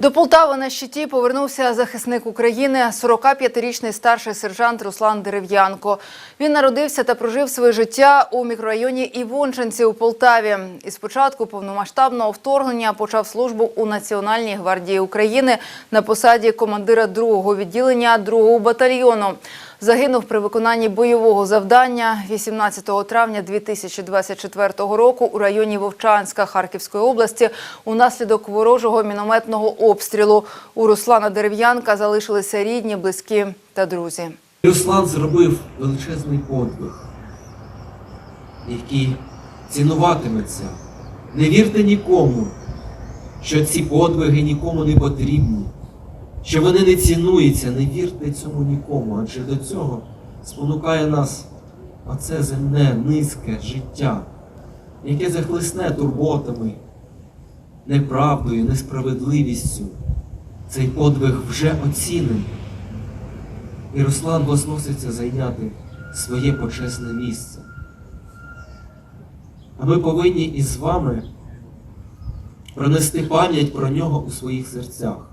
До Полтави на щиті повернувся захисник України, 45-річний старший сержант Руслан Дерев'янко. Він народився та прожив своє життя у мікрорайоні Івонченці у Полтаві. І спочатку повномасштабного вторгнення почав службу у Національній гвардії України на посаді командира другого відділення другого батальйону. Загинув при виконанні бойового завдання 18 травня 2024 року у районі Вовчанська Харківської області унаслідок ворожого мінометного обстрілу. У Руслана Дерев'янка залишилися рідні, близькі та друзі. Руслан зробив величезний подвиг, який цінуватиметься. Не вірте нікому, що ці подвиги нікому не потрібні, що вони не цінуються, не вірте цьому нікому, адже до цього спонукає нас оце земне, низьке життя, яке захлисне турботами, неправдою, несправедливістю. Цей подвиг вже оцінений. І Руслан возноситься зайняти своє почесне місце. А ми повинні із вами пронести пам'ять про нього у своїх серцях.